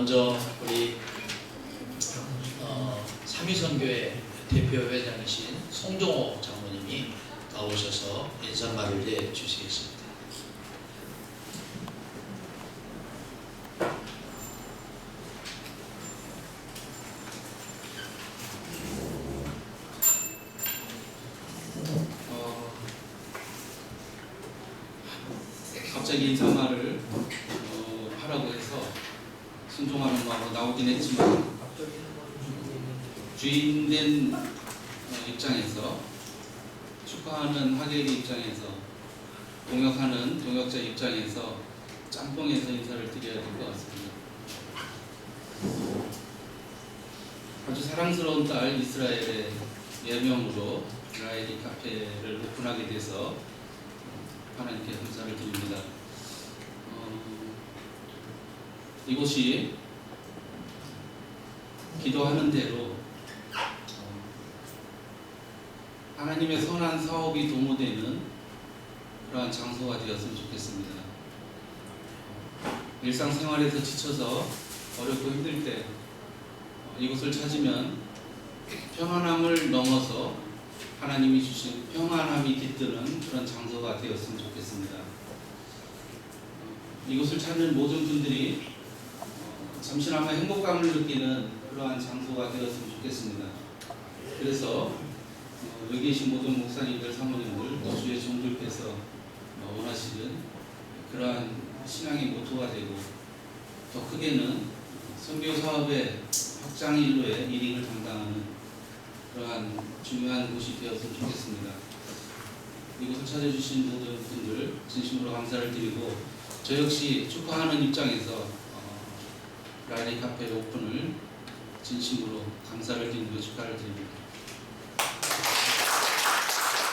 먼저 우리 어, 삼위선교회 대표 회장이신 송종호 장모님이 나오셔서 인사말을 해 주시겠습니다. 어, 갑자기 인사말을 어, 하라고 해서 순종하는 마음으로 나오긴 했지만 주인된 어, 입장에서 축하하는 하객의 입장에서 동역하는 동역자 입장에서 짬뽕에서 인사를 드려야 될 것 같습니다. 아주 사랑스러운 딸 이스라엘의 예명으로 라이리 카페를 오픈하게 돼서 하나님께 감사를 드립니다. 어, 이곳이 기도하는 대로 어, 하나님의 선한 사업이 도모되는 그러한 장소가 되었으면 좋겠습니다. 일상생활에서 지쳐서 어렵고 힘들 때 어, 이곳을 찾으면 평안함을 넘어서 하나님이 주신 평안함이 깃드는 그런 장소가 되었으면 좋겠습니다. 어, 이곳을 찾는 모든 분들이 어, 잠시나마 행복감을 느끼는 그러한 장소가 되었으면 좋겠습니다. 그래서 어, 여기 계신 모든 목사님들, 사모님들, 또 주의 종들께서 어, 원하시는 그러한 신앙의 모토가 되고 더 크게는 선교 사업의 확장 일로의 일익을 담당하는 그러한 중요한 곳이 되었으면 좋겠습니다. 이곳을 찾아주신 모든 분들 진심으로 감사를 드리고 저 역시 축하하는 입장에서 어, 라이리 카페 오픈을 진심으로 감사를 드리고 축하를 드립니다.